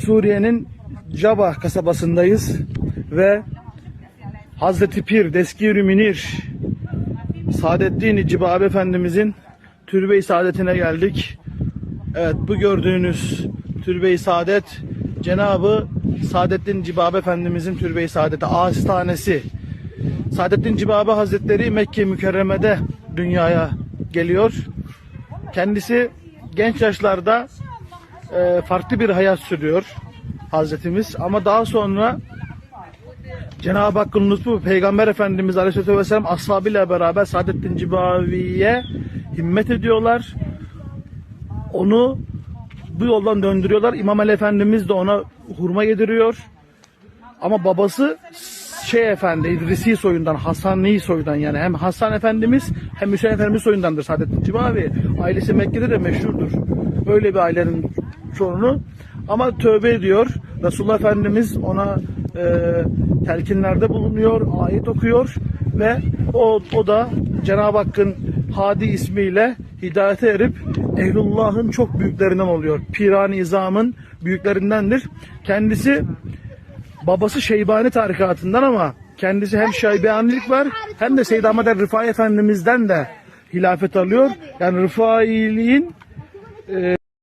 Suriye'nin Caba kasabasındayız ve Hazreti Pir, Deskir Münir, Saadettin Cibabi Efendimizin türbe-i saadetine geldik. Evet bu gördüğünüz türbe-i saadet Cenabı Saadettin Cibabi Efendimizin türbe-i saadeti hastanesi. Saadettin Cibabi Hazretleri Mekke mükerremede dünyaya geliyor. Kendisi genç yaşlarda e, farklı bir hayat sürüyor Hazretimiz ama daha sonra Cenab-ı Hakk'ın lütfu Peygamber Efendimiz Aleyhisselatü Vesselam ashabıyla beraber Saadettin Cibavi'ye himmet ediyorlar. Onu bu yoldan döndürüyorlar. İmam Ali Efendimiz de ona hurma yediriyor. Ama babası şey efendi İdrisi soyundan, Hasani soyundan yani hem Hasan Efendimiz hem Hüseyin Efendimiz soyundandır Saadettin Cibavi. Ailesi Mekke'de de meşhurdur. Öyle bir ailenin sorunu. Ama tövbe ediyor. Resulullah Efendimiz ona e, telkinlerde bulunuyor, ayet okuyor ve o, o da Cenab-ı Hakk'ın Hadi ismiyle hidayete erip Ehlullah'ın çok büyüklerinden oluyor. Pirani İzam'ın büyüklerindendir. Kendisi babası Şeybani tarikatından ama kendisi hem Şeybanilik var hem de Seyyid Ahmet Rıfai Efendimiz'den de hilafet alıyor. Yani Rıfailiğin